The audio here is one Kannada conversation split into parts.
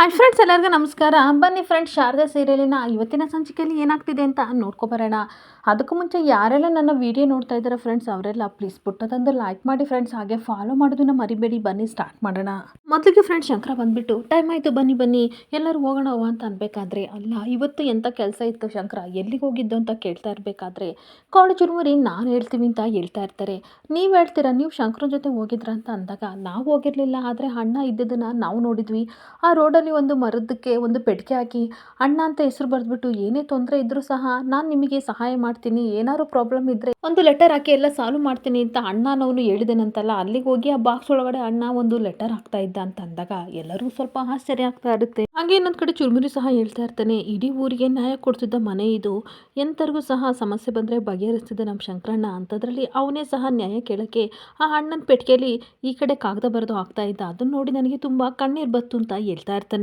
ಹಾಯ್ ಫ್ರೆಂಡ್ಸ್ ಎಲ್ಲರಿಗೂ ನಮಸ್ಕಾರ. ಬನ್ನಿ ಫ್ರೆಂಡ್ಸ್ ಶಾರದಾ ಸೀರಿಯಲಿನ ಇವತ್ತಿನ ಸಂಚಿಕೆಯಲ್ಲಿ ಏನಾಗ್ತಿದೆ ಅಂತ ನೋಡ್ಕೊಬರೋಣ ಅದಕ್ಕೂ ಮುಂಚೆ ಯಾರೆಲ್ಲ ನನ್ನ ವಿಡಿಯೋ ನೋಡ್ತಾ ಇದ್ದಾರೆ ಫ್ರೆಂಡ್ಸ್ ಅವರೆಲ್ಲ ಪ್ಲೀಸ್ ಪುಟ್ಟದೊಂದು ಲೈಕ್ ಮಾಡಿ ಫ್ರೆಂಡ್ಸ್ ಹಾಗೆ ಫಾಲೋ ಮಾಡೋದನ್ನ ಮರಿಬೇಡಿ. ಬನ್ನಿ ಸ್ಟಾರ್ಟ್ ಮಾಡೋಣ. ಮೊದಲಿಗೆ ಫ್ರೆಂಡ್ಸ್ ಶಂಕರ ಬಂದ್ಬಿಟ್ಟು ಟೈಮ್ ಆಯಿತು, ಬನ್ನಿ ಬನ್ನಿ. ಎಲ್ಲರೂ ಹೋಗೋಣ ಹೋಗ ಅಂತ ಅನ್ಬೇಕಾದ್ರೆ ಅಲ್ಲ, ಇವತ್ತು ಎಂಥ ಕೆಲಸ ಇತ್ತು ಶಂಕರ? ಎಲ್ಲಿಗೆ ಹೋಗಿದ್ದು ಅಂತ ಕೇಳ್ತಾ ಇರಬೇಕಾದ್ರೆ ಕಾಲೇಜ್ ಚುರುಮುರಿ ನಾನು ಹೇಳ್ತೀವಿ ಅಂತ ಹೇಳ್ತಾ ಇರ್ತಾರೆ. ನೀವು ಹೇಳ್ತೀರಾ? ನೀವು ಶಂಕರ ಜೊತೆ ಹೋಗಿದ್ರ ಅಂತ ಅಂದಾಗ, ನಾವು ಹೋಗಿರಲಿಲ್ಲ, ಆದರೆ ಅಣ್ಣ ಇದ್ದದನ್ನು ನಾವು ನೋಡಿದ್ವಿ. ಆ ರೋಡಲ್ಲಿ ಒಂದು ಮರದಕ್ಕೆ ಒಂದು ಪೆಟ್ಟಿಗೆ ಹಾಕಿ, ಅಣ್ಣ ಅಂತ ಹೆಸರು ಬರೆದ್ಬಿಟ್ಟು ಏನೇ ತೊಂದರೆ ಇದ್ದರೂ ಸಹ ನಾನು ನಿಮಗೆ ಸಹಾಯ ಮಾಡ್ತೀನಿ, ಏನಾದ್ರು ಪ್ರಾಬ್ಲಮ್ ಇದ್ದರೆ ಒಂದು ಲೆಟರ್ ಹಾಕಿ ಎಲ್ಲ ಸಾಲ್ವ್ ಮಾಡ್ತೀನಿ ಅಂತ ಅಣ್ಣನವನು ಹೇಳಿದನಂತಲ್ಲ, ಅಲ್ಲಿಗೆ ಹೋಗಿ ಆ ಬಾಕ್ಸ್ ಒಳಗಡೆ ಅಣ್ಣ ಒಂದು ಲೆಟರ್ ಹಾಕ್ತಾ ಇದ್ದ ಅಂತ ಅಂದಾಗ ಎಲ್ಲರೂ ಸ್ವಲ್ಪ ಆಶ್ಚರ್ಯ ಆಗ್ತಾ ಇರುತ್ತೆ. ಹಾಗೆ ಇನ್ನೊಂದು ಕಡೆ ಚುರುಮುರಿ ಸಹ ಹೇಳ್ತಾ ಇರ್ತಾನೆ, ಇಡೀ ಊರಿಗೆ ನ್ಯಾಯ ಕೊಡ್ತಿದ್ದ ಮನೆ ಇದು, ಎಂತರಿಗೂ ಸಹ ಸಮಸ್ಯೆ ಬಂದರೆ ಬಗೆಹರಿಸ್ತಿದ್ದ ನಮ್ಮ ಶಂಕರಣ್ಣ ಅಂಥದ್ರಲ್ಲಿ ಅವನೇ ಸಹ ನ್ಯಾಯ ಕೇಳೋಕ್ಕೆ ಆ ಅಣ್ಣನ ಪೆಟ್ಟಿಗೆಯಲ್ಲಿ ಈ ಕಡೆ ಕಾಗದ ಬರೆದು ಹಾಕ್ತಾ ಇದ್ದ ಅದನ್ನು ನೋಡಿ ನನಗೆ ತುಂಬ ಕಣ್ಣೀರು ಬತ್ತು ಅಂತ ಹೇಳ್ತಾ ಇರ್ತಾನೆ.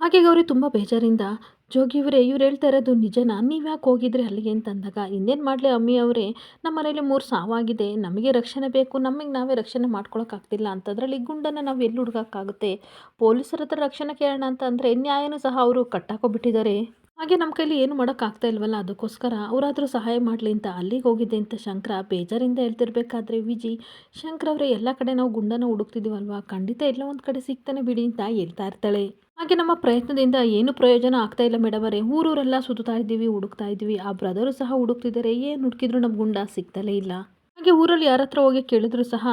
ಹಾಗೆ ಗೌರಿ ತುಂಬ ಬೇಜಾರಿಂದ, ಜೋಗಿ ಇವರೇ ಹೇಳ್ತಾ ಇರೋದು ನಿಜನಾ? ನೀವು ಯಾಕೆ ಹೋಗಿದ್ರಿ ಅಲ್ಲಿಗೆ ಅಂತಂದಾಗ? ಇನ್ನೇನು ಮಾಡಲಿ ಅಮ್ಮಿ ಅವರೇ? ನಮ್ಮ ಮನೇಲಿ ಮೂರು ಸಾವಾಗಿದೆ. ನಮಗೆ ರಕ್ಷಣೆ ಬೇಕು. ನಮಗೆ ನಾವೇ ರಕ್ಷಣೆ ಮಾಡ್ಕೊಳಕ್ಕಾಗ್ತಿಲ್ಲ ಅಂತದ್ರಲ್ಲಿ ಗುಂಡನ್ನು ನಾವು ಎಲ್ಲಿ ಹುಡುಗಕ್ಕಾಗುತ್ತೆ? ಪೊಲೀಸರ ಹತ್ರ ರಕ್ಷಣೆ ಕೇಳೋಣ ಅಂತ ಅಂದರೆ ನ್ಯಾಯನೂ ಸಹ ಅವರು ಕಟ್ಟಾಕೊಬಿಟ್ಟಿದ್ದಾರೆ. ಹಾಗೆ ನಮ್ಮ ಕೈಲಿ ಏನು ಮಾಡೋಕ್ಕಾಗ್ತಾ ಇಲ್ವಲ್ಲ? ಅದಕ್ಕೋಸ್ಕರ ಅವರಾದರೂ ಸಹಾಯ ಮಾಡಲಿ ಅಂತ ಅಲ್ಲಿಗೆ ಹೋಗಿದ್ದೆ ಅಂತ ಶಂಕರ ಬೇಜಾರಿಂದ ಹೇಳ್ತಿರ್ಬೇಕಾದ್ರೆ ವಿಜಿ. ಶಂಕರ ಅವರೇ, ಎಲ್ಲ ಕಡೆ ನಾವು ಗುಂಡನ ಹುಡುಕ್ತಿದ್ದೀವಲ್ವಾ ಖಂಡಿತ ಎಲ್ಲ ಒಂದು ಕಡೆ ಸಿಗ್ತಾನೆ ಬಿಡಿ ಅಂತ ಹೇಳ್ತಾ ಇರ್ತಾಳೆ. ಹಾಗೆ ನಮ್ಮ ಪ್ರಯತ್ನದಿಂದ ಏನು ಪ್ರಯೋಜನ ಆಗ್ತಾ ಇಲ್ಲ ಮೇಡಮ್ ಅವರೇ. ಊರೂರೆಲ್ಲ ಸುತ್ತಾ ಇದ್ದೀವಿ, ಹುಡುಕ್ತಾ ಇದ್ದೀವಿ. ಆ ಬ್ರದರು ಸಹ ಹುಡುಕ್ತಿದ್ದಾರೆ. ಏನು ಹುಡುಕಿದ್ರು ನಮ್ಮ ಗುಂಡ ಸಿಗ್ತಲೇ ಇಲ್ಲ. ಹಾಗೆ ಊರಲ್ಲಿ ಯಾರ ಹತ್ರ ಹೋಗಿ ಕೇಳಿದ್ರು ಸಹ,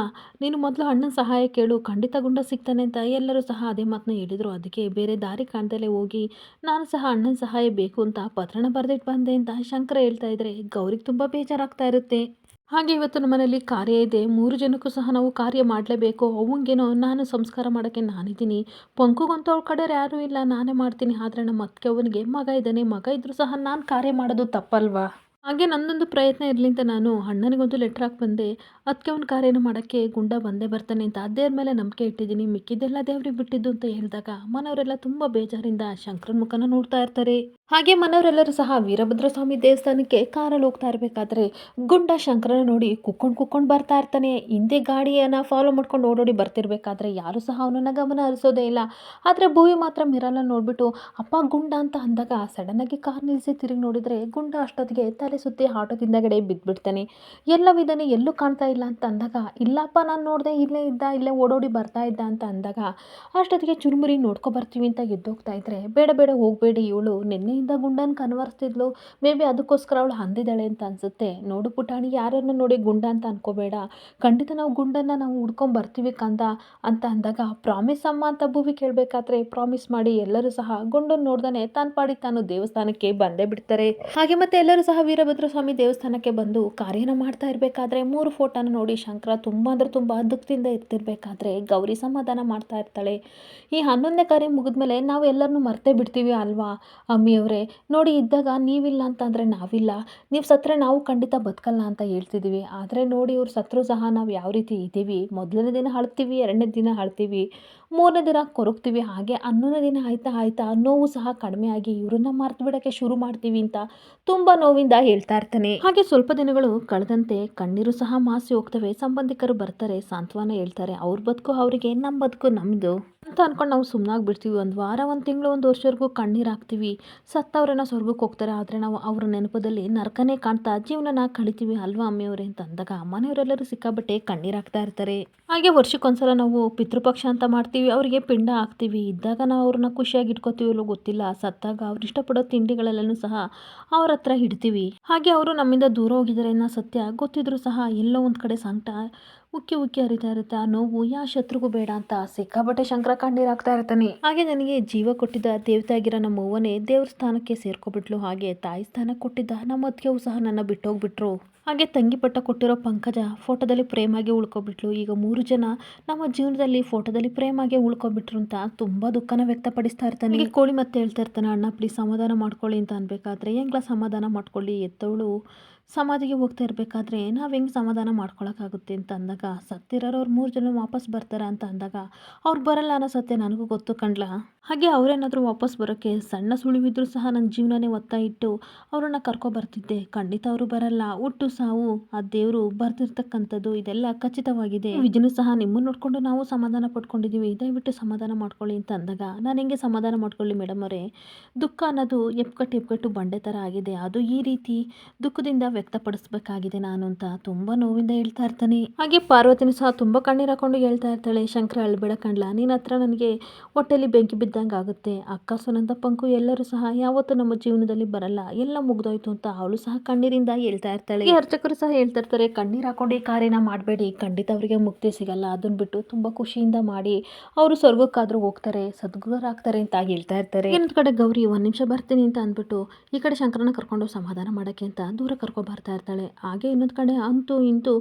ನೀನು ಮೊದಲು ಅಣ್ಣನ ಸಹಾಯ ಕೇಳು, ಖಂಡಿತ ಗುಂಡ ಸಿಗ್ತಾನೆ ಅಂತ ಎಲ್ಲರೂ ಸಹ ಅದೇ ಮಾತನ್ನ ಹೇಳಿದರು. ಅದಕ್ಕೆ ಬೇರೆ ದಾರಿ ಕಾಣ್ದಲೇ ಹೋಗಿ, ನಾನು ಸಹ ಅಣ್ಣನ ಸಹಾಯ ಬೇಕು ಅಂತ ಪತ್ರಣ ಬರೆದಿಟ್ಟು ಬಂದೆ ಅಂತ ಶಂಕರ ಹೇಳ್ತಾ ಇದ್ರೆ, ಗೌರಿಗೆ ತುಂಬ ಬೇಜಾರಾಗ್ತಾ ಇರುತ್ತೆ. ಹಾಗೆ ಇವತ್ತು ನಮ್ಮ ಮನೇಲಿ ಕಾರ್ಯ ಇದೆ. ಮೂರು ಜನಕ್ಕೂ ಸಹ ನಾವು ಕಾರ್ಯ ಮಾಡಲೇಬೇಕು. ಅವಂಗೇನೋ ನಾನು ಸಂಸ್ಕಾರ ಮಾಡೋಕ್ಕೆ ನಾನಿದ್ದೀನಿ. ಪಂಕುಗಂತೂ ಅವ್ರ ಕಡೆ ಯಾರೂ ಇಲ್ಲ. ನಾನೇ ಮಾಡ್ತೀನಿ. ಆದರೆ ನಮ್ಮ ಅತ್ತಿಗೆ ಅವನಿಗೆ ಮಗ ಇದ್ದಾನೆ. ಮಗ ಇದ್ದರೂ ಸಹ ನಾನು ಕಾರ್ಯ ಮಾಡೋದು ತಪ್ಪಲ್ವಾ? ಹಾಗೆ ನನ್ನೊಂದು ಪ್ರಯತ್ನ ಇರಲಿಂತ ನಾನು ಅಣ್ಣನಿಗೊಂದು ಲೆಟ್ರ್ ಹಾಕಿ ಬಂದೆ. ಅದಕ್ಕೆ ಅವ್ನ ಕಾರ್ಯನ ಮಾಡೋಕ್ಕೆ ಗುಂಡ ಬಂದೇ ಬರ್ತಾನೆ ಅಂತ. ಅದೇವ್ರ ಮೇಲೆ ನಂಬಿಕೆ ಇಟ್ಟಿದ್ದೀನಿ. ಮಿಕ್ಕಿದ್ದೆಲ್ಲ ದೇವ್ರಿಗೆ ಬಿಟ್ಟಿದ್ದು ಅಂತ ಹೇಳಿದಾಗ ಮನೆಯವರೆಲ್ಲ ತುಂಬ ಬೇಜಾರಿಂದ ಶಂಕರನ ಮುಖನ ನೋಡ್ತಾ ಇರ್ತಾರೆ. ಹಾಗೆ ಮನೆಯವರೆಲ್ಲರೂ ಸಹ ವೀರಭದ್ರ ಸ್ವಾಮಿ ದೇವಸ್ಥಾನಕ್ಕೆ ಕಾರಲ್ಲಿ ಹೋಗ್ತಾ ಇರಬೇಕಾದ್ರೆ ಗುಂಡ ಶಂಕರನ ನೋಡಿ ಕುಕ್ಕೊಂಡು ಕುಕ್ಕೊಂಡು ಬರ್ತಾ ಇರ್ತಾನೆ. ಹಿಂದೆ ಗಾಡಿಯನ್ನು ಫಾಲೋ ಮಾಡ್ಕೊಂಡು ಓಡೋಡಿ ಬರ್ತಿರ್ಬೇಕಾದ್ರೆ ಯಾರು ಸಹ ಅವನನ್ನು ಗಮನ ಹರಿಸೋದೇ ಇಲ್ಲ. ಆದರೆ ಭೂವಿ ಮಾತ್ರ ಮಿರಲ್ಲ ನೋಡಿಬಿಟ್ಟು, ಅಪ್ಪ ಗುಂಡ ಅಂತ ಅಂದಾಗ ಸಡನ್ನಾಗಿ ಕಾರ್ ನಿಲ್ಲಿಸಿ ತಿರುಗಿ ನೋಡಿದರೆ ಗುಂಡ ಅಷ್ಟೊತ್ತಿಗೆ ಸುತ್ತಿ ಆಟೋದಿಂದಗಡೆ ಬಿದ್ದುಬಿಡ್ತಾನೆ ಎಲ್ಲವಿದ್ದಾನೆ ಎಲ್ಲೂ ಕಾಣ್ತಾ ಇಲ್ಲ ಅಂತ ಅಂದಾಗ, ಇಲ್ಲಪ್ಪ, ನಾನು ನೋಡಿದೆ ಇಲ್ಲೇ ಇದ್ದ, ಇಲ್ಲೇ ಓಡೋಡಿ ಬರ್ತಾ ಇದ್ದ ಅಂತ ಅಂದಾಗ, ಅಷ್ಟೊತ್ತಿಗೆ ಚುರುಮುರಿ ಬರ್ತೀವಿ ಅಂತ ಎದ್ದೋಗ್ತಾ ಇದ್ರೆ, ಬೇಡ ಬೇಡ, ಹೋಗಬೇಡಿ, ಇವಳು ನಿನ್ನೆಯಿಂದ ಗುಂಡನ ಕನ್ವರ್ಸ್ತಿದ್ಲು. ಮೇ ಬಿ ಅದಕ್ಕೋಸ್ಕರ ಅವಳು ಅಂದಿದ್ದಾಳೆ ಅಂತ ಅನಿಸುತ್ತೆ. ನೋಡು ಪುಟಾಣಿ, ಯಾರನ್ನು ನೋಡಿ ಗುಂಡ ಅಂತ ಅನ್ಕೋಬೇಡ. ಖಂಡಿತ ನಾವು ಗುಂಡನ್ನು ನಾವು ಹುಡ್ಕೊಂಡ್ ಬರ್ತೀವಿ ಕಂದ ಅಂತ ಅಂದಾಗ, ಪ್ರಾಮಿಸ್ ಅಮ್ಮ ಅಂತ ಭೂವಿ ಕೇಳಬೇಕಾದ್ರೆ ಪ್ರಾಮಿಸ್ ಮಾಡಿ ಎಲ್ಲರೂ ಸಹ ಗುಂಡನ್ನು ನೋಡ್ದಾನೆ, ತಾನು ಪಾಡಿ ತಾನು ದೇವಸ್ಥಾನಕ್ಕೆ ಬಂದೇ ಬಿಡ್ತಾರೆ. ಹಾಗೆ ಮತ್ತೆ ಎಲ್ಲರೂ ಸಹ ವೀರಭದ್ರ ಸ್ವಾಮಿ ದೇವಸ್ಥಾನಕ್ಕೆ ಬಂದು ಕಾರ್ಯನ ಮಾಡ್ತಾ ಇರಬೇಕಾದ್ರೆ ಮೂರು ಫೋಟೋನ ನೋಡಿ ಶಂಕರ ತುಂಬ ಅಂದ್ರೆ ತುಂಬ ದುಃಖದಿಂದ ಇರ್ತಿರ್ಬೇಕಾದ್ರೆ ಗೌರಿ ಸಮಾಧಾನ ಮಾಡ್ತಾ ಇರ್ತಾಳೆ. ಈ ಹನ್ನೊಂದನೇ ಕಾರ್ಯ ಮುಗಿದ್ಮೇಲೆ ನಾವು ಎಲ್ಲರನ್ನೂ ಮರ್ತೇ ಬಿಡ್ತೀವಿ ಅಲ್ವಾ? ಅಮ್ಮಿಯವರೇ, ನೋಡಿ ಇದ್ದಾಗ ನೀವಿಲ್ಲ ಅಂತ ಅಂದರೆ ನಾವಿಲ್ಲ. ನೀವು ಸತ್ರೆ ನಾವು ಖಂಡಿತ ಬದುಕಲ್ಲ ಅಂತ ಹೇಳ್ತಿದ್ದೀವಿ ಆದರೆ ನೋಡಿ ಇವ್ರು ಸತ್ರು ಸಹ ನಾವು ಯಾವ ರೀತಿ ಇದ್ದೀವಿ? ಮೊದಲನೇ ದಿನ ಅಳ್ತೀವಿ, ಎರಡನೇ ದಿನ ಅಳ್ತೀವಿ, ಮೂರನೇ ದಿನ ಕೊರಗ್ತೀವಿ ಹಾಗೆ ಹನ್ನೊಂದನೇ ದಿನ ಆಯ್ತಾ ಆಯ್ತಾ ನೋವು ಸಹ ಕಡಿಮೆ ಆಗಿ ಇವ್ರನ್ನ ಮರ್ತು ಬಿಡೋಕ್ಕೆ ಶುರು ಮಾಡ್ತೀವಿ ಅಂತ ತುಂಬ ನೋವಿಂದ ಹೇಳ್ತಾ ಇರ್ತಾನೆ. ಹಾಗೆ ಸ್ವಲ್ಪ ದಿನಗಳು ಕಳೆದಂತೆ ಕಣ್ಣೀರು ಸಹ ಮಾಸಿ ಹೋಗ್ತವೆ. ಸಂಬಂಧಿಕರು ಬರ್ತಾರೆ. ಸಾಂತ್ವನ ಹೇಳ್ತಾರೆ. ಅವ್ರ ಬದುಕು ಅವರಿಗೆ ನಮ್ಮ ಬದುಕು ನಮ್ಮದು ಅಂತ ಅಂದ್ಕೊಂಡು ನಾವು ಸುಮ್ಮನಾಗಿ ಬಿಡ್ತೀವಿ. ಒಂದು ವಾರ, ಒಂದು ತಿಂಗಳು, ಒಂದು ವರ್ಷವರೆಗೂ ಕಣ್ಣೀರು ಹಾಕ್ತೀವಿ. ಸತ್ತವರನ್ನ ಸ್ವರ್ಗಕ್ಕೆ ಹೋಗ್ತಾರೆ. ಆದರೆ ನಾವು ಅವ್ರ ನೆನಪದಲ್ಲಿ ನರಕನೇ ಕಾಣ್ತಾ ಜೀವನನ ಕಳಿತೀವಿ ಅಲ್ವಾ ಅಮ್ಮಿಯವರೇ ಅಂತ ಅಂದಾಗ ಅಮ್ಮನೆಯವರೆಲ್ಲರೂ ಸಿಕ್ಕಾಬಟ್ಟೆ ಕಣ್ಣೀರು ಹಾಕ್ತಾ ಇರ್ತಾರೆ. ಹಾಗೆ ವರ್ಷಕ್ಕೊಂದ್ಸಲ ನಾವು ಪಿತೃಪಕ್ಷ ಅಂತ ಮಾಡ್ತೀವಿ. ಅವರಿಗೆ ಪಿಂಡ ಹಾಕ್ತೀವಿ. ಇದ್ದಾಗ ನಾವು ಅವ್ರನ್ನ ಖುಷಿಯಾಗಿ ಇಟ್ಕೋತೀವಲ್ಲೋ ಗೊತ್ತಿಲ್ಲ. ಸತ್ತಾಗ ಅವ್ರು ಇಷ್ಟಪಡೋ ತಿಂಡಿಗಳೆಲ್ಲನು ಸಹ ಅವ್ರ ಹತ್ರ ಇಡ್ತೀವಿ. ಹಾಗೆ ಅವರು ನಮ್ಮಿಂದ ದೂರ ಹೋಗಿದ್ದಾರೆ ಅನ್ನೋ ಸತ್ಯ ಗೊತ್ತಿದ್ರು ಸಹ ಎಲ್ಲೋ ಒಂದು ಕಡೆ ಸಂಕಟ ಉಕ್ಕಿ ಉಕ್ಕಿ ಹರಿತಾ ಇರುತ್ತೆ ಆ ನೋವು ಯಾವ ಶತ್ರುಗೂ ಬೇಡ ಅಂತ ಸಿಕ್ಕಾಪಟ್ಟೆ ಶಂಕರ ಕಣ್ಣೀರಾಗ್ತಾ ಇರ್ತಾನೆ. ಹಾಗೆ ನನಗೆ ಜೀವ ಕೊಟ್ಟಿದ್ದ ದೇವತೆ ಆಗಿರೋ ನಮ್ಮ ಅವ್ವನೇ ದೇವ್ರ ಸ್ಥಾನಕ್ಕೆ ಸೇರ್ಕೊಬಿಟ್ಲು. ಹಾಗೆ ತಾಯಿ ಸ್ಥಾನ ಕೊಟ್ಟಿದ್ದ ನಮ್ಮ ಅತ್ತಿಗೆವು ಸಹ ನನ್ನ ಬಿಟ್ಟೋಗ್ಬಿಟ್ರು. ಹಾಗೆ ತಂಗಿ ಪಟ್ಟ ಕೊಟ್ಟಿರೋ ಪಂಕಜ ಫೋಟೋದಲ್ಲಿ ಪ್ರೇಮಾಗೆ ಉಳ್ಕೊಬಿಟ್ಲು. ಈಗ ಮೂರು ಜನ ನಮ್ಮ ಜೀವನದಲ್ಲಿ ಫೋಟೋದಲ್ಲಿ ಪ್ರೇಮಾಗೆ ಉಳ್ಕೊಬಿಟ್ರು ಅಂತ ತುಂಬ ದುಃಖನ ವ್ಯಕ್ತಪಡಿಸ್ತಾ ಇರ್ತಾನೆ. ಈಗ ಕೋಳಿ ಮತ್ತೆ ಹೇಳ್ತಾ ಇರ್ತಾನೆ, ಅಣ್ಣ ಪ್ಲೀಸ್ ಸಮಾಧಾನ ಮಾಡ್ಕೊಳ್ಳಿ ಅಂತ ಅನ್ಬೇಕಾದ್ರೆ ಹೆಂಗ್ಲ ಸಮಾಧಾನ ಮಾಡ್ಕೊಳ್ಳಿ? ಎತ್ತವಳು ಸಮಾಧಿಗೆ ಹೋಗ್ತಾ ಇರಬೇಕಾದ್ರೆ ನಾವು ಹೆಂಗೆ ಸಮಾಧಾನ ಮಾಡ್ಕೊಳಕ್ಕಾಗುತ್ತೆ ಅಂತ ಅಂದಾಗ, ಸತ್ತಿರೋರು ಮೂರು ಜನ ವಾಪಸ್ ಬರ್ತಾರ ಅಂತ ಅಂದಾಗ ಅವ್ರು ಬರಲ್ಲ ಅನ್ನೋ ಸತ್ಯ ನನಗೂ ಗೊತ್ತು ಕಣ್ಲ? ಹಾಗೆ ಅವರೇನಾದರೂ ವಾಪಸ್ ಬರೋಕ್ಕೆ ಸಣ್ಣ ಸುಳಿವಿದ್ರು ಸಹ ನನ್ನ ಜೀವನನೇ ಒತ್ತ ಇಟ್ಟು ಅವ್ರನ್ನ ಕರ್ಕೊಬರ್ತಿದ್ದೆ. ಖಂಡಿತ ಅವರು ಬರಲ್ಲ. ಹುಟ್ಟು ಸಾವು, ಆ ದೇವರು ಬರ್ತಿರ್ತಕ್ಕಂಥದ್ದು ಇದೆಲ್ಲ ಖಚಿತವಾಗಿದೆ. ಇದನ್ನು ಸಹ ನಿಮ್ಮನ್ನು ನೋಡಿಕೊಂಡು ನಾವು ಸಮಾಧಾನ ಪಡ್ಕೊಂಡಿದ್ದೀವಿ ದಯವಿಟ್ಟು ಸಮಾಧಾನ ಮಾಡ್ಕೊಳ್ಳಿ ಅಂತ ಅಂದಾಗ ನಾನು ಹೆಂಗೆ ಸಮಾಧಾನ ಮಾಡ್ಕೊಳ್ಳಿ ಮೇಡಮ್ ಅವರೇ? ದುಃಖ ಅನ್ನೋದು ಎಪ್ಕಟ್ಟು ಎಪ್ಕಟ್ಟು ಬಂಡೆ ಥರ ಆಗಿದೆ. ಅದು ಈ ರೀತಿ ದುಃಖದಿಂದ ವ್ಯಕ್ತಪಡಿಸ್ಬೇಕಾಗಿದೆ ನಾನು ಅಂತ ತುಂಬಾ ನೋವಿಂದ ಹೇಳ್ತಾ ಇರ್ತಾನೆ. ಹಾಗೆ ಪಾರ್ವತಿನೂ ಸಹ ತುಂಬಾ ಕಣ್ಣೀರು ಹಾಕೊಂಡು ಹೇಳ್ತಾ ಇರ್ತಾಳೆ, ಶಂಕರ, ಅಳ್ಬೇಡ ಕಣ್ಲ ನಿನ್ನ ಹತ್ರ ನನಗೆ ಹೊಟ್ಟೆಲಿ ಬೆಂಕಿ ಬಿದ್ದಂಗೆ ಆಗುತ್ತೆ. ಅಕ್ಕ ಸುನಂದ, ಪಂಕು ಎಲ್ಲರೂ ಸಹ ಯಾವತ್ತೂ ನಮ್ಮ ಜೀವನದಲ್ಲಿ ಬರಲ್ಲ, ಎಲ್ಲ ಮುಗ್ದೋಯ್ತು ಅಂತ ಅವಳು ಸಹ ಕಣ್ಣೀರಿಂದ ಹೇಳ್ತಾ ಇರ್ತಾಳೆ. ಈ ಅರ್ಚಕರು ಸಹ ಹೇಳ್ತಾ ಇರ್ತಾರೆ, ಕಣ್ಣೀರು ಹಾಕೊಂಡು ಈ ಕಾರ್ಯನ ಮಾಡಬೇಡಿ, ಖಂಡಿತ ಅವರಿಗೆ ಮುಕ್ತಿ ಸಿಗಲ್ಲ ಅದನ್ನ ಬಿಟ್ಟು ತುಂಬಾ ಖುಷಿಯಿಂದ ಮಾಡಿ ಅವರು ಸ್ವರ್ಗಕ್ಕಾದ್ರೂ ಹೋಗ್ತಾರೆ ಸದ್ಗುಣರಾಗ್ತಾರೆ ಅಂತ ಹೇಳ್ತಾ ಇರ್ತಾರೆ. ಇನ್ನೊಂದು ಕಡೆ ಗೌರಿ, ಒಂದು ನಿಮಿಷ ಬರ್ತೀನಿ ಅಂತ ಅಂದ್ಬಿಟ್ಟು ಈ ಕಡೆ ಶಂಕರನ ಕರ್ಕೊಂಡು ಸಮಾಧಾನ ಮಾಡಕ್ಕೆ ಅಂತ ದೂರ ಕರ್ಕೊ ಬರ್ತಾ ಇರ್ತಾಳೆ. ಹಾಗೆ ಇನ್ನೊಂದು ಕಡೆ ಅಂತೂ ಇಂತೂ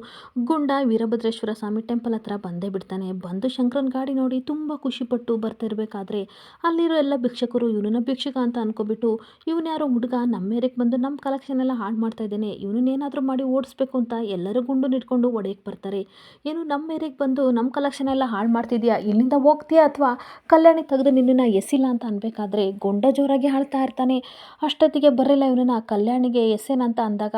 ಗುಂಡ ವೀರಭದ್ರೇಶ್ವರ ಸ್ವಾಮಿ ಟೆಂಪಲ್ ಹತ್ರ ಬಂದೇ ಬಿಡ್ತಾನೆ. ಬಂದು ಶಂಕರನ ಗಾಡಿ ನೋಡಿ ತುಂಬ ಖುಷಿಪಟ್ಟು ಬರ್ತಿರ್ಬೇಕಾದ್ರೆ ಅಲ್ಲಿರೋ ಎಲ್ಲ ಭಿಕ್ಷಕರು ಇವನನ್ನ ಭಿಕ್ಷಕ ಅಂತ ಅನ್ಕೊಬಿಟ್ಟು ಇವನು ಯಾರೋ ಹುಡುಗ ನಮ್ಮ ಮೇರೆಗೆ ಬಂದು ನಮ್ಮ ಕಲೆಕ್ಷನ್ ಎಲ್ಲ ಹಾಳು ಮಾಡ್ತಾ ಇದ್ದಾನೆ. ಇವನನ್ನೇನಾದರೂ ಮಾಡಿ ಓಡಿಸ್ಬೇಕು ಅಂತ ಎಲ್ಲರೂ ಗುಂಡು ನಿಟ್ಕೊಂಡು ಒಡೆಯಕ್ಕೆ ಬರ್ತಾರೆ. ಏನು ನಮ್ಮ ಮೇರೆಗೆ ಬಂದು ನಮ್ಮ ಕಲೆಕ್ಷನ್ ಎಲ್ಲ ಹಾಳು ಮಾಡ್ತಿದ್ಯಾ? ಇಲ್ಲಿಂದ ಹೋಗ್ತೀಯಾ ಅಥವಾ ಕಲ್ಯಾಣಿ ತೆಗೆದು ನಿನ್ನನ್ನು ಎಸಿಲ್ಲ ಅಂತ ಅನ್ಬೇಕಾದ್ರೆ ಗುಂಡ ಜೋರಾಗಿ ಹಾಳ್ತಾ ಇರ್ತಾನೆ. ಅಷ್ಟೊತ್ತಿಗೆ ಬರಲಿಲ್ಲ ಇವನನ್ನ. ಕಲ್ಯಾಣಿಗೆ ಎಸೆನಂತ ಅಂದಾಗ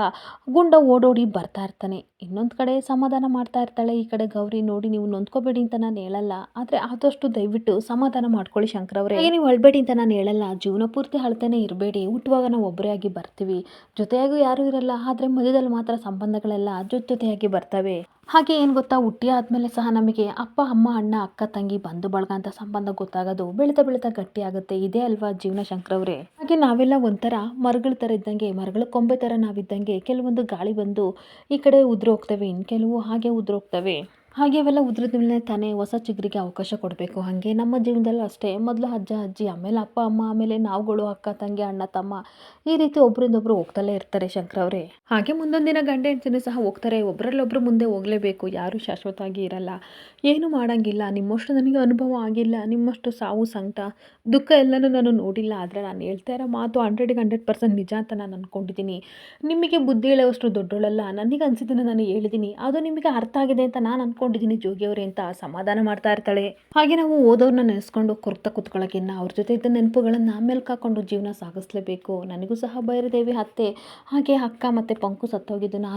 ಗುಂಡ ಓಡೋಡಿ ಬರ್ತಾ ಇರ್ತಾನೆ. ಇನ್ನೊಂದು ಕಡೆ ಸಮಾಧಾನ ಮಾಡ್ತಾ ಇರ್ತಾಳೆ. ಈ ಕಡೆ ಗೌರಿ ನೋಡಿ ನೀವು ನೊಂದ್ಕೋಬೇಡಿ ಅಂತ ನಾನು ಹೇಳಲ್ಲ. ಆದರೆ ಆದಷ್ಟು ದಯವಿಟ್ಟು ಸಮಾಧಾನ ಮಾಡ್ಕೊಳ್ಳಿ ಶಂಕರ್ ಅವರೇ. ನೀವು ಅಳ್ಬೇಡಿ ಅಂತ ನಾನು ಹೇಳಲ್ಲ. ಜೀವನ ಪೂರ್ತಿ ಇರಬೇಡಿ. ಹುಟ್ಟುವಾಗ ನಾವು ಒಬ್ಬರೇ ಆಗಿ ಬರ್ತೀವಿ. ಜೊತೆಯಾಗೂ ಯಾರೂ ಇರಲ್ಲ. ಆದರೆ ಮಧ್ಯದಲ್ಲಿ ಮಾತ್ರ ಸಂಬಂಧಗಳೆಲ್ಲ ಜೊತೆ ಜೊತೆಯಾಗಿ ಬರ್ತವೆ. ಹಾಗೆ ಏನು ಗೊತ್ತಾ? ಹುಟ್ಟಿ ಆದಮೇಲೆ ಸಹ ನಮಗೆ ಅಪ್ಪ, ಅಮ್ಮ, ಅಣ್ಣ, ಅಕ್ಕ, ತಂಗಿ, ಬಂಧು, ಬಳಗ ಅಂತ ಸಂಬಂಧ ಗೊತ್ತಾಗೋದು ಬೆಳೀತಾ ಬೆಳೀತಾ ಗಟ್ಟಿ ಆಗುತ್ತೆ. ಇದೇ ಅಲ್ವಾ ಜೀವನ ಶಂಕರವ್ರೆ ಹಾಗೆ ನಾವೆಲ್ಲ ಒಂಥರ ಮರಗಳ ಥರ ಇದ್ದಂಗೆ, ಮರಗಳ ಕೊಂಬೆ ಥರ ನಾವಿದ್ದಂಗೆ, ಕೆಲವೊಂದು ಗಾಳಿ ಬಂದು ಈ ಕಡೆ ಉದುರೋಗ್ತವೆ ಇನ್ನು ಕೆಲವು ಹಾಗೆ ಉದುರು ಹೋಗ್ತವೆ ಹಾಗೆ ಅವೆಲ್ಲ ಉದ್ರಿದ ಮೇಲೆ ತಾನೇ ಹೊಸ ಚಿಗುರಿಗೆ ಅವಕಾಶ ಕೊಡಬೇಕು. ಹಾಗೆ ನಮ್ಮ ಜೀವನದಲ್ಲೂ ಅಷ್ಟೇ. ಮೊದಲು ಅಜ್ಜ, ಅಜ್ಜಿ, ಆಮೇಲೆ ಅಪ್ಪ, ಅಮ್ಮ, ಆಮೇಲೆ ನಾವುಗಳು, ಅಕ್ಕ, ತಂಗಿ, ಅಣ್ಣ, ತಮ್ಮ ಈ ರೀತಿ ಒಬ್ಬರಿಂದೊಬ್ರು ಹೋಗ್ತಲೇ ಇರ್ತಾರೆ ಶಂಕರ್ ಅವರೇ. ಹಾಗೆ ಮುಂದೊಂದು ದಿನ ಗಂಡ ಹೆಂಡ್ತಿನೂ ಸಹ ಹೋಗ್ತಾರೆ. ಒಬ್ಬರಲ್ಲೊಬ್ಬರು ಮುಂದೆ ಹೋಗಲೇಬೇಕು. ಯಾರೂ ಶಾಶ್ವತವಾಗಿ ಇರಲ್ಲ. ಏನು ಮಾಡೋಂಗಿಲ್ಲ. ನಿಮ್ಮಷ್ಟು ನನಗೆ ಅನುಭವ ಆಗಿಲ್ಲ. ನಿಮ್ಮಷ್ಟು ಸಾವು, ಸಂಕಟ, ದುಃಖ ಎಲ್ಲನೂ ನಾನು ನೋಡಿಲ್ಲ. ಆದರೆ ನಾನು ಹೇಳ್ತಾ ಇರೋ ಮಾತು ಹಂಡ್ರೆಡ್ಗೆ ಹಂಡ್ರೆಡ್ ಪರ್ಸೆಂಟ್ ನಿಜ ಅಂತ ನಾನು ಅಂದ್ಕೊಂಡಿದ್ದೀನಿ ನಿಮಗೆ ಬುದ್ಧಿ ಹೇಳೋವಷ್ಟು ದೊಡ್ಡೋಳಲ್ಲ. ನನಗೆ ಅನಿಸಿದ್ದನ್ನು ನಾನು ಹೇಳಿದ್ದೀನಿ. ಅದು ನಿಮಗೆ ಅರ್ಥ ಆಗಿದೆ ಅಂತ ನಾನು ಅಂದ್ಕೊಂಡಿದ್ದೀನಿ ಜೋಗಿಯವರೇ ಅಂತ ಸಮಾಧಾನ ಮಾಡ್ತಾ ಇರ್ತಾಳೆ. ಹಾಗೆ ನಾವು ಓದೋರ್ನ ನೆನೆಸ್ಕೊಂಡು ಕೊರ್ತಾ ಕೂತ್ಕೊಳ್ಳೋಕ್ಕಿನ್ನ ಅವ್ರ ಜೊತೆ ಇದ್ದ ನೆನಪುಗಳನ್ನು ಆಮೇಲೆ ಕಾಕೊಂಡು ಜೀವನ ಸಾಗಿಸ್ಲೇಬೇಕು. ನನಗೂ ಸಹ ಬೈರದೇವಿ ಅತ್ತೆ ಹಾಗೆ ಅಕ್ಕ ಮತ್ತು ಪಂಕು ಸತ್ತೋಗಿದ್ದನ್ನು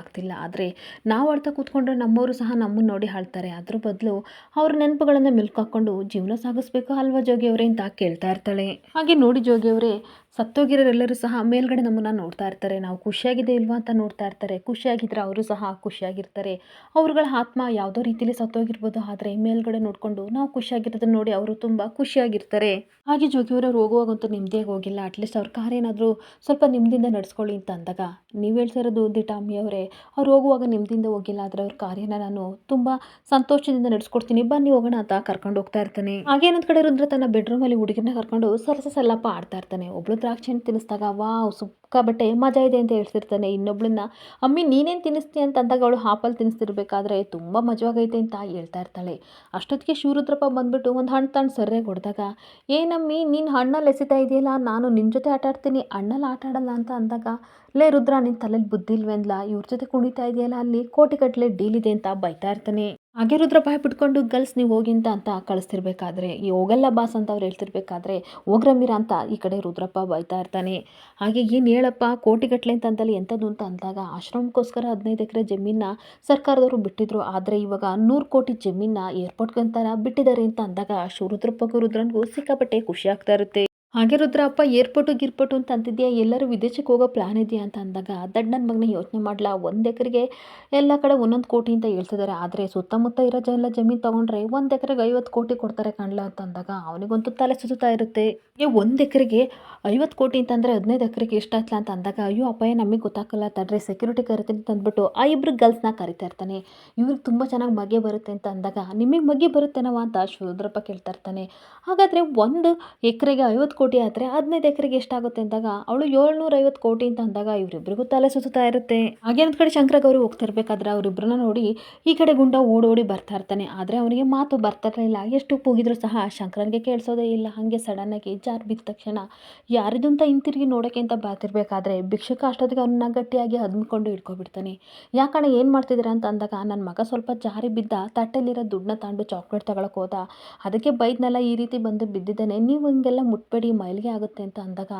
ಆಗ್ತಿಲ್ಲ. ಆದರೆ ನಾವು ಅಳ್ತಾ ಕೂತ್ಕೊಂಡ್ರೆ ನಮ್ಮವರು ಸಹ ನಮ್ಮನ್ನು ನೋಡಿ ಹಾಳ್ತಾರೆ ಅದ್ರ ಬದಲು ಅವ್ರ ನೆನಪುಗಳನ್ನು ಮೆಲ್ಕಾಕೊಂಡು ಜೀವನ ಸಾಗಿಸ್ಬೇಕು ಅಲ್ವಾ ಜೋಗಿಯವರೇ ಅಂತ ಕೇಳ್ತಾ ಇರ್ತಾಳೆ. ಹಾಗೆ ನೋಡಿ ಜೋಗಿಯವರೇ ಸತ್ತೋಗಿರೋರೆಲ್ಲರೂ ಸಹ ಮೇಲ್ಗಡೆ ನಮ್ಮನ್ನು ನೋಡ್ತಾ ಇರ್ತಾರೆ. ನಾವು ಖುಷಿಯಾಗಿದೆ ಇಲ್ವಾ ಅಂತ ನೋಡ್ತಾ ಇರ್ತಾರೆ. ಖುಷಿಯಾಗಿದ್ರೆ ಅವರು ಸಹ ಖುಷಿಯಾಗಿರ್ತಾರೆ. ಅವ್ರುಗಳ ಆತ್ಮ ಯಾವುದೋ ರೀತಿಲಿ ಸತ್ತೋಗಿರ್ಬೋದು. ಆದರೆ ಮೇಲ್ಗಡೆ ನೋಡಿಕೊಂಡು ನಾವು ಖುಷಿಯಾಗಿರೋದನ್ನ ನೋಡಿ ಅವರು ತುಂಬ ಖುಷಿಯಾಗಿರ್ತಾರೆ. ಹಾಗೆ ಜೋಗಿಯವರು ಹೋಗುವಾಗಂತೂ ನೆಮ್ಮದಿಯಾಗಿ ಹೋಗಿಲ್ಲ. ಅಟ್ಲೀಸ್ಟ್ ಅವ್ರ ಕಾರ್ ಏನಾದರೂ ಸ್ವಲ್ಪ ನೆಮ್ಮದಿಯಿಂದ ನಡೆಸ್ಕೊಳ್ಳಿ ಅಂತ ಅಂದಾಗ ನೀವು ಹೇಳ್ತಿರೋದು ದಿಟ ಅವರೇ, ಅವ್ರು ಹೋಗುವಾಗ ನೆಮ್ಮದಿಯಿಂದ ಹೋಗಿಲ್ಲ, ಆದರೆ ಅವ್ರ ಕಾರ್ಯನ ನಾನು ತುಂಬ ಸಂತೋಷದಿಂದ ನಡೆಸ್ಕೊಡ್ತೀನಿ. ಬನ್ನಿ ಹೋಗೋಣ ಅಂತ ಕರ್ಕೊಂಡು ಹೋಗ್ತಾ ಇರ್ತಾನೆ. ಹಾಗೆ ಇನ್ನೊಂದು ಕಡೆ ರುದ್ರ ತನ್ನ ಬೆಡ್ರೂಮಲ್ಲಿ ಹುಡುಗಿನ ಕರ್ಕೊಂಡು ಸರಸ ಸಲ್ಲಪ್ಪ ಆಡ್ತಾ ಇರ್ತಾನೆ. ಒಬ್ಳು ದ್ರಾಕ್ಷಿ ಹಣ್ಣು ವಾ ವಾವ್ ಸಿಕ್ಕಾಬಟ್ಟೆ ಮಜಾ ಇದೆ ಅಂತ ಹೇಳ್ತಿರ್ತಾನೆ ಇನ್ನೊಬ್ಳನ್ನ. ಅಮ್ಮಿ, ನೀನೇನು ತಿನ್ನಿಸ್ತೀಯ? ಅಂತ ಅಂದಾಗ ಅವಳು ಹಾಪಲ್ಲಿ ತಿನ್ನಿಸ್ತಿರ್ಬೇಕಾದ್ರೆ ತುಂಬ ಮಜವಾಗೈತೆ ಅಂತ ಹೇಳ್ತಾ ಇರ್ತಾಳೆ. ಅಷ್ಟೊತ್ತಿಗೆ ಶಿವರುದ್ರಪ್ಪ ಬಂದ್ಬಿಟ್ಟು ಒಂದು ಹಣ್ಣು ತಾನು ಸರ್ಯಾಗಿ ಹೊಡೆದಾಗ, ಏನಮ್ಮಿ, ನೀನು ಹಣ್ಣಲ್ಲಿ ಎಸಿತಾ ಇದೆಯಲ್ಲ? ನಾನು ನಿನ್ನ ಜೊತೆ ಆಟ ಆಡ್ತೀನಿ. ಹಣ್ಣಲ್ಲಿ ಆಟ ಆಡಲ್ಲ ಅಂತ ಅಂದಾಗ, ಲೇ ರುದ್ರ ನಿನ್ನ ತಲೆಯಲ್ಲಿ ಬುದ್ಧಿ ಇವ್ರ ಜೊತೆ ಕುಣಿತಾ ಇದೆಯಲ್ಲ ಅಲ್ಲಿ? ಕೋಟಿ ಕಟ್ಟಲೆ ಡೀಲ್ ಇದೆ ಅಂತ ಬೈತಾ ಇರ್ತಾನೆ. ಹಾಗೆ ರುದ್ರ ಬಾಯ್ ಬಿಟ್ಕೊಂಡು ಗರ್ಲ್ಸ್ ನೀವು ಹೋಗಿ ಅಂತ ಕಳಿಸ್ತಿರ್ಬೇಕಾದ್ರೆ, ಈ ಹೋಗಲ್ಲ ಬಾಸ್ ಅಂತ ಅವ್ರು ಹೇಳ್ತಿರ್ಬೇಕಾದ್ರೆ ಹೋಗ್ರಮೀರ ಅಂತ ಈ ಕಡೆ ರುದ್ರಪ್ಪ ಬೈತಾ ಇರ್ತಾನೆ. ಹಾಗೆ ಏನು ಹೇಳಪ್ಪ ಕೋಟಿಗಟ್ಟಲೆ ಅಂತ ಅಂತಲ್ಲಿ ಎಂಥದ್ದು ಅಂತ ಅಂದಾಗ ಆಶ್ರಮಕ್ಕೋಸ್ಕರ ಹದಿನೈದು ಎಕರೆ ಜಮೀನ ಸರ್ಕಾರದವರು ಬಿಟ್ಟಿದ್ರು. ಆದರೆ ಇವಾಗ ನೂರು ಕೋಟಿ ಜಮೀನ ಏರ್ಪೋರ್ಟ್ಗಂತಾರ ಬಿಟ್ಟಿದ್ದಾರೆ ಅಂತ ಅಂದಾಗ ಶಿವರುದ್ರಪ್ಪಗೂ ರುದ್ರನಿಗೂ ಸಿಕ್ಕಾಪಟ್ಟೆ ಖುಷಿ ಆಗ್ತಾ ಇರುತ್ತೆ. ಹಾಗೆ ರುದ್ರಪ್ಪ, ಏರ್ಪೋರ್ಟು ಗಿರ್ಪೋರ್ಟು ಅಂತ ಅಂತಿದ್ಯಾ? ಎಲ್ಲರೂ ವಿದೇಶಕ್ಕೆ ಹೋಗೋ ಪ್ಲ್ಯಾನ್ ಇದೆಯಾ ಅಂತ ಅಂದಾಗ ದಡ್ ನನ್ನ ಮಗನ ಯೋಚನೆ ಮಾಡಲ? ಒಂದು ಎಕರೆಗೆ ಎಲ್ಲ ಕಡೆ ಒಂದೊಂದು ಕೋಟಿ ಅಂತ ಹೇಳ್ತಿದ್ದಾರೆ ಆದರೆ ಸುತ್ತಮುತ್ತ ಇರೋ ಎಲ್ಲ ಜಮೀನು ತೊಗೊಂಡ್ರೆ ಒಂದು ಎಕರೆಗೆ ಐವತ್ತು ಕೋಟಿ ಕೊಡ್ತಾರೆ ಕಾಣಲ ಅಂತ ಅಂದಾಗ ಅವನಿಗೊಂದು ತಲೆ ಸುತ್ತಾ ಇರುತ್ತೆ. ಈ ಒಂದು ಎಕರೆಗೆ ಐವತ್ತು ಕೋಟಿ ಅಂತಂದರೆ ಹದಿನೈದು ಎಕರೆಗೆ ಎಷ್ಟಾಯ್ತಲ್ಲ ಅಂತ ಅಂದಾಗ, ಅಯ್ಯೋ, ಅಪ್ಪಯ್ಯ, ನಮಗೆ ಗೊತ್ತಾಗಲ್ಲ. ತಡ್ರೆ ಸೆಕ್ಯೂರಿಟಿ ಕರಿತೀನಿ ಅಂತ ಅಂದ್ಬಿಟ್ಟು ಆ ಇಬ್ಬರು ಗರ್ಲ್ಸ್ನ ಕರಿತಾ ಇರ್ತಾನೆ. ಇವ್ರಿಗೆ ತುಂಬ ಚೆನ್ನಾಗಿ ಮಗೆ ಬರುತ್ತೆ ಅಂತ ಅಂದಾಗ, ನಿಮಗೆ ಮಗೆ ಬರುತ್ತೇನವ ಅಂತ ಶುದ್ರಪ್ಪ ಕೇಳ್ತಾ ಇರ್ತಾನೆ. ಹಾಗಾದರೆ ಒಂದು ಎಕರೆಗೆ ಐವತ್ತು ಕೋಟಿ ಆದರೆ ಹದಿನೈದು ಎಕರೆಗೆ ಎಷ್ಟಾಗುತ್ತೆ ಅಂದಾಗ ಅವಳು ಏಳ್ನೂರೈವತ್ತು ಕೋಟಿ ಅಂತ ಅಂದಾಗ ಇವರಿಬ್ಬರಿಗೂ ತಲೆ ಸುತ್ತಾ ಇರುತ್ತೆ. ಹಾಗೆ ಒಂದು ಕಡೆ ಶಂಕರ ಗೌರಿ ಹೋಗ್ತಿರ್ಬೇಕಾದ್ರೆ ಅವರಿಬ್ಬರನ್ನ ನೋಡಿ ಈ ಕಡೆ ಗುಂಡ ಓಡೋಡಿ ಬರ್ತಾ ಇರ್ತಾನೆ. ಆದರೆ ಅವನಿಗೆ ಮಾತು ಬರ್ತಾ ಇರಲಿಲ್ಲ. ಎಷ್ಟು ಕೂಗಿದ್ರೂ ಸಹ ಶಂಕರನಿಗೆ ಕೇಳಿಸೋದೇ ಇಲ್ಲ. ಹಾಗೆ ಸಡನ್ನಾಗಿ ಜಾರ್ ಬಿದ್ದ ತಕ್ಷಣ ಯಾರಿದು ಅಂತ ಹಿಂತಿರುಗಿ ನೋಡೋಕೆ ಅಂತ ಬರ್ತಿರ್ಬೇಕಾದ್ರೆ ಭಿಕ್ಷುಕ ಅಷ್ಟೊತ್ತಿಗೆ ಅವನ್ನ ಗಟ್ಟಿಯಾಗಿ ಹದ್ಮಿಕೊಂಡು ಇಟ್ಕೊಬಿಡ್ತಾನೆ ಯಾಕಣ್ಣ ಏನು ಮಾಡ್ತಿದ್ದೀರಾ ಅಂತ ಅಂದಾಗ ನನ್ನ ಮಗ ಸ್ವಲ್ಪ ಜಾರಿ ಬಿದ್ದ ತಟ್ಟೆಲಿರೋ ದುಡ್ಡನ್ನ ತಾಂಡು ಚಾಕ್ಲೇಟ್ ತಗೊಳಕ್ಕೆ ಹೋದ. ಅದಕ್ಕೆ ಬೈದ್ನೆಲ್ಲ ಈ ರೀತಿ ಬಂದು ಬಿದ್ದಿದ್ದಾನೆ. ನೀವು ಹಿಂಗೆಲ್ಲ ಮುಟ್ಬೇಡಿ ಮೈಲಿಗೆ ಆಗುತ್ತೆ ಅಂತ ಅಂದಾಗ,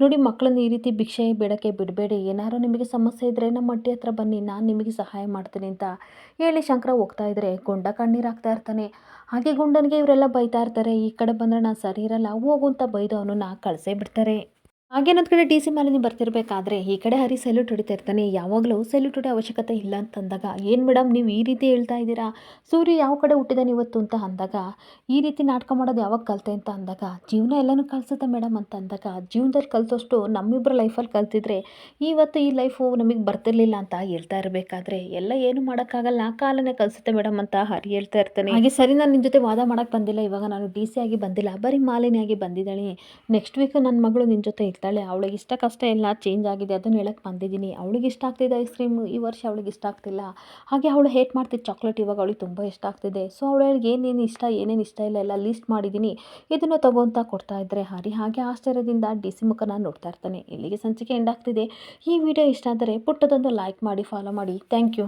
ನೋಡಿ ಮಕ್ಕಳನ್ನ ಈ ರೀತಿ ಭಿಕ್ಷೆ, ಬೇಡಕ್ಕೆ ಬಿಡಬೇಡಿ. ಏನಾದ್ರು ನಿಮಗೆ ಸಮಸ್ಯೆ ಇದ್ದರೆ ನಮ್ಮ ಅಡ್ಡಿ ಹತ್ರ ಬನ್ನಿ. ನಾನು ನಿಮಗೆ ಸಹಾಯ ಮಾಡ್ತೀನಿ ಅಂತ ಹೇಳಿ ಶಂಕರ ಹೋಗ್ತಾ ಇದ್ರೆ ಗುಂಡ ಕಣ್ಣೀರು ಹಾಕ್ತಾ ಇರ್ತಾನೆ. ಹಾಗೆ ಗುಂಡನಿಗೆ ಇವರೆಲ್ಲ ಬೈತಾ ಇರ್ತಾರೆ. ಈ ಕಡೆ ಬಂದರೆ ನಾನು ಸರಿ ಇರಲ್ಲ. ಹೋಗು ಅಂತ ಬೈದು ಅವನನ್ನು ಕಳಿಸೇ ಬಿಡ್ತಾರೆ. ಹಾಗೇನೊಂದು ಕಡೆ ಡಿ ಸಿ ಮೇಲೆ ನೀವು ಬರ್ತಿರಬೇಕಾದ್ರೆ ಈ ಕಡೆ ಹರಿ ಸೆಲ್ಯೂಟ್ ಹೊಡಿತಾ ಇರ್ತಾನೆ, ಯಾವಾಗಲೂ ಸೆಲ್ಯೂಟ್ ಹೊಡೆಯೋ ಅವಶ್ಯಕತೆ ಇಲ್ಲ ಅಂತಂದಾಗ, ಏನು ಮೇಡಮ್ ನೀವು ಈ ರೀತಿ ಹೇಳ್ತಾ ಇದ್ದೀರಾ? ಸೂರ್ಯ ಯಾವ ಕಡೆ ಹುಟ್ಟಿದಾನೆ ಇವತ್ತು ಅಂತ ಅಂದಾಗ, ಈ ರೀತಿ ನಾಟಕ ಮಾಡೋದು ಯಾವಾಗ ಕಲಿತೆ ಅಂತ ಅಂದಾಗ, ಜೀವನ ಎಲ್ಲನೂ ಕಲಿಸುತ್ತೆ ಮೇಡಮ್ ಅಂತ ಅಂದಾಗ, ಜೀವನದಲ್ಲಿ ಕಲಿತೋಷ್ಟು ನಮ್ಮಿಬ್ಬರ ಲೈಫಲ್ಲಿ ಕಲ್ತಿದ್ರೆ ಇವತ್ತು ಈ ಲೈಫು ನಮಗೆ ಬರ್ತಿರ್ಲಿಲ್ಲ ಅಂತ ಹೇಳ್ತಾ ಇರಬೇಕಾದ್ರೆ, ಎಲ್ಲ ಏನು ಮಾಡೋಕ್ಕಾಗಲ್ಲ ಕಾಲನೇ ಕಲಿಸುತ್ತೆ ಮೇಡಮ್ ಅಂತ ಹರಿ ಹೇಳ್ತಾ ಇರ್ತಾನೆ. ಹಾಗೆ ಸರಿ, ನಾನು ನಿಮ್ಮ ಜೊತೆ ವಾದ ಮಾಡೋಕ್ಕೆ ಬಂದಿಲ್ಲ, ಇವಾಗ ನಾನು ಡಿ ಸಿ ಆಗಿ ಬಂದಿಲ್ಲ, ಬರೀ ಮಾಲಿನಿಯಾಗಿ ಬಂದಿದ್ದಾಳೆ. ನೆಕ್ಸ್ಟ್ ವೀಕ್ ನನ್ನ ಮಗಳು ನಿನ್ನ ಜೊತೆ ಇರ್ತಾಳೆ ಅವಳಿಗೆ ಇಷ್ಟ ಕಷ್ಟ ಎಲ್ಲ ಚೇಂಜ್ ಆಗಿದೆ, ಅದನ್ನು ಹೇಳಕ್ಕೆ ಬಂದಿದ್ದೀನಿ. ಅವಳಿಗೆ ಇಷ್ಟ ಆಗ್ತಿದೆ ಐಸ್ ಕ್ರೀಮ್ ಈ ವರ್ಷ ಅವಳಿಗೆ ಇಷ್ಟ ಆಗ್ತಿಲ್ಲ. ಹಾಗೆ ಅವಳು ಹೇಟ್ ಮಾಡ್ತಿದ್ದ ಚಾಕ್ಲೇಟ್ ಇವಾಗ ಅವಳಿಗೆ ತುಂಬ ಇಷ್ಟ ಆಗ್ತಿದೆ. ಸೊ ಅವಳಿಗೆ ಏನೇನು ಇಷ್ಟ ಏನೇನು ಇಷ್ಟ ಇಲ್ಲ ಎಲ್ಲ ಲಿಸ್ಟ್ ಮಾಡಿದ್ದೀನಿ. ಇದನ್ನು ತಗೊಂತ ಕೊಡ್ತಾ ಇದ್ದರೆ ಹರಿ ಹಾಗೆ ಆಶ್ಚರ್ಯದಿಂದ ಡಿ ಸಿ ನಾನು ನೋಡ್ತಾ ಇರ್ತಾನೆ. ಇಲ್ಲಿಗೆ ಸಂಚಿಕೆ ಎಂಡ್ ಆಗ್ತಿದೆ. ಈ ವಿಡಿಯೋ ಇಷ್ಟ ಆದರೆ ಪುಟ್ಟದೊಂದು ಲೈಕ್ ಮಾಡಿ ಫಾಲೋ ಮಾಡಿ. Thank you